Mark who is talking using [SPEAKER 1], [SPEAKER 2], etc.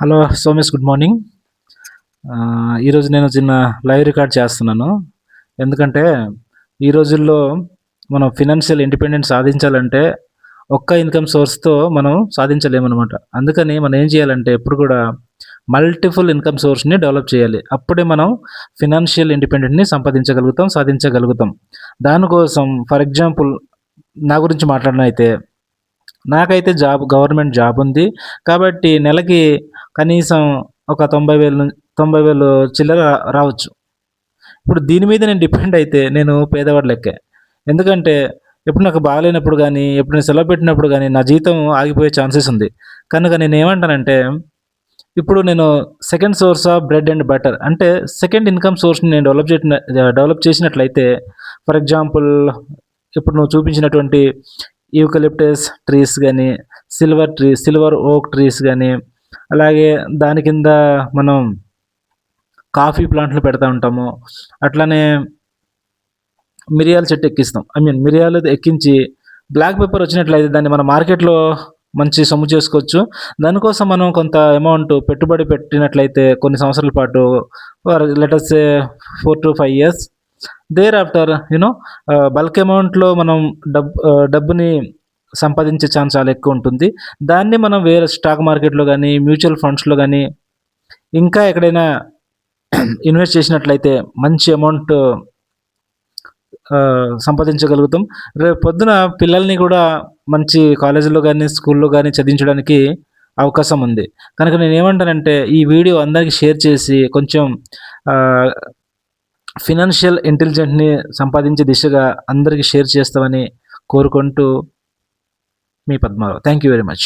[SPEAKER 1] Hello Somesh good morning. ఈరోజు నేను చిన్న లైవ్ రికార్డ్ చేస్తున్నాను. ఎందుకంటే ఈ రోజుల్లో మనం ఫినాన్షియల్ ఇండిపెండెన్స్ సాధించాలంటే ఒక్క ఇన్కమ్ సోర్స్తో మనం సాధించలేమన్నమాట. అందుకని మనం ఏం చేయాలంటే ఎప్పుడు కూడా మల్టిపుల్ ఇన్కమ్ సోర్స్ని డెవలప్ చేయాలి. అప్పుడే మనం ఫినాన్షియల్ ఇండిపెండెంట్ని సంపాదించగలుగుతాం సాధించగలుగుతాం. దానికోసం ఫర్ ఎగ్జాంపుల్ నా గురించి మాట్లాడిన అయితే నాకైతే జాబ్ గవర్నమెంట్ జాబ్ ఉంది. కాబట్టి నెలకి కనీసం ఒక తొంభై వేలు తొంభై వేలు చిల్లర రావచ్చు. ఇప్పుడు దీని మీద నేను డిపెండ్ అయితే నేను పేదవాడి లెక్కే. ఎందుకంటే ఎప్పుడు నాకు బాగాలేనప్పుడు కానీ ఎప్పుడు నేను సెలవు పెట్టినప్పుడు కానీ నా జీతం ఆగిపోయే ఛాన్సెస్ ఉంది. కనుక నేను ఏమంటానంటే ఇప్పుడు నేను second source of bread and butter అంటే సెకండ్ ఇన్కమ్ సోర్స్ని నేను డెవలప్ చేసిన డెవలప్ చేసినట్లయితే ఫర్ ఎగ్జాంపుల్ ఇప్పుడు నువ్వు చూపించినటువంటి యూకలిప్టస్ ట్రీస్ కానీ silver tree silver oak trees కానీ అలాగే దాని కింద మనం కాఫీ ప్లాంట్లు పెడతా ఉంటాము. అట్లానే మిరియాల చెట్టు ఎక్కిస్తాం. ఐ మీన్ మిరియాలు ఎక్కించి బ్లాక్ పేపర్ వచ్చినట్లయితే దాన్ని మన మార్కెట్లో మంచి సొమ్ము చేసుకోవచ్చు. దానికోసం మనం కొంత అమౌంట్ పెట్టుబడి పెట్టినట్లయితే కొన్ని సంవత్సరాల పాటు letters four to five years there after you know bulk అమౌంట్లో మనం డబ్ uh, డబ్బుని సంపాదించే ఛాన్స్ చాలా ఎక్కువ ఉంటుంది. దాన్ని మనం వేరే స్టాక్ మార్కెట్లో కానీ మ్యూచువల్ ఫండ్స్లో కానీ ఇంకా ఎక్కడైనా ఇన్వెస్ట్ చేసినట్లయితే మంచి అమౌంట్ సంపాదించగలుగుతాం. రేపు పొద్దున పిల్లల్ని కూడా మంచి కాలేజీలో కానీ స్కూల్లో కానీ చదివించడానికి అవకాశం ఉంది. కనుక నేను ఏమంటానంటే ఈ వీడియో అందరికీ షేర్ చేసి కొంచెం ఫినాన్షియల్ ఇంటెలిజెంట్ని సంపాదించే దిశగా అందరికీ షేర్ చేస్తామని కోరుకుంటూ మీ Padmarao thank you very much